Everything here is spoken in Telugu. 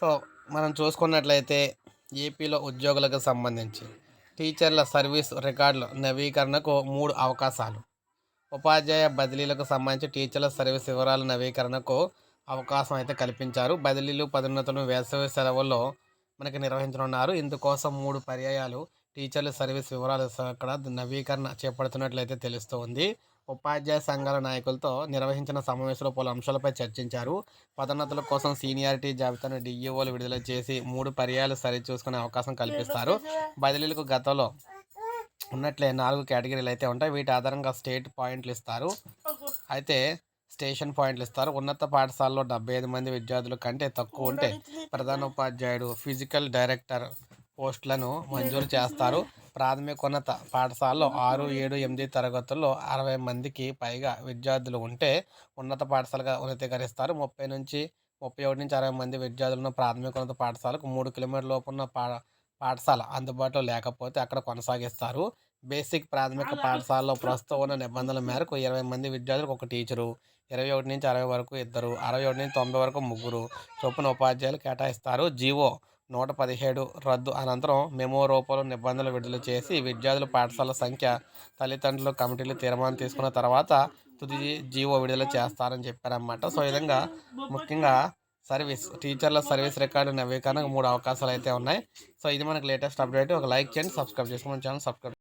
సో మనం చూసుకున్నట్లయితే ఏపీలో ఉద్యోగులకు సంబంధించి టీచర్ల సర్వీస్ రికార్డుల నవీకరణకు మూడు అవకాశాలు. ఉపాధ్యాయ బదిలీలకు సంబంధించి టీచర్ల సర్వీస్ వివరాల నవీకరణకు అవకాశం అయితే కల్పించారు. బదిలీలు పదోన్నతులు వేసవి సెలవుల్లో మనకి నిర్వహించనున్నారు. ఇందుకోసం మూడు పర్యాయాలు టీచర్ల సర్వీస్ వివరాలు అక్కడ నవీకరణ చేపడుతున్నట్లయితే తెలుస్తోంది. ఉపాధ్యాయ సంఘాల నాయకులతో నిర్వహించిన సమావేశంలో పలు అంశాలపై చర్చించారు. పదోన్నతుల కోసం సీనియారిటీ జాబితాను డిఈఓలు విడుదల చేసి మూడు పర్యాలు సరిచూసుకునే అవకాశం కల్పిస్తారు. బదిలీలకు గతంలో ఉన్నట్లే నాలుగు కేటగిరీలు అయితే ఉంటాయి. వీటి ఆధారంగా స్టేట్ పాయింట్లు ఇస్తారు. అయితే స్టేషన్ పాయింట్లు ఇస్తారు. ఉన్నత పాఠశాలలో డెబ్బై ఐదు మంది విద్యార్థుల కంటే తక్కువ ఉంటే ప్రధాన ఉపాధ్యాయుడు ఫిజికల్ డైరెక్టర్ పోస్టులను మంజూరు చేస్తారు. ప్రాథమికోన్నత పాఠశాలలో ఆరు ఏడు ఎనిమిది తరగతుల్లో అరవై మందికి పైగా విద్యార్థులు ఉంటే ఉన్నత పాఠశాలగా ఉన్నతీకరిస్తారు. ముప్పై నుంచి ముప్పై ఒకటి నుంచి అరవై మంది విద్యార్థులను ప్రాథమికోన్నత పాఠశాలకు మూడు కిలోమీటర్ల లోపు ఉన్న పా పాఠశాల అందుబాటులో లేకపోతే అక్కడ కొనసాగిస్తారు. బేసిక్ ప్రాథమిక పాఠశాలలో ప్రస్తుతం ఉన్న నిబంధనల మేరకు ఇరవై మంది విద్యార్థులకు ఒక టీచరు ఇరవై ఒకటి నుంచి అరవై వరకు ఇద్దరు అరవై ఒకటి నుంచి తొంభై వరకు ముగ్గురు చొప్పున ఉపాధ్యాయులు కేటాయిస్తారు. జీవో నూట పదిహేడు రద్దు. అనంతరం మెమో రూపంలో నిబంధనలు విడుదల చేసి విద్యార్థుల పాఠశాల సంఖ్య తల్లిదండ్రులు కమిటీలు తీర్మానం తీసుకున్న తర్వాత తుది జీవో విడుదల చేస్తారని చెప్పారన్నమాట. సో ఈ విధంగా ముఖ్యంగా సర్వీస్ టీచర్ల సర్వీస్ రికార్డు నవీకరణకు మూడు అవకాశాలు అయితే ఉన్నాయి. సో ఇది మనకు లేటెస్ట్ అప్డేట్. ఒక లైక్ చేయండి సబ్స్క్రైబ్ చేసుకోండి. Channel subscribe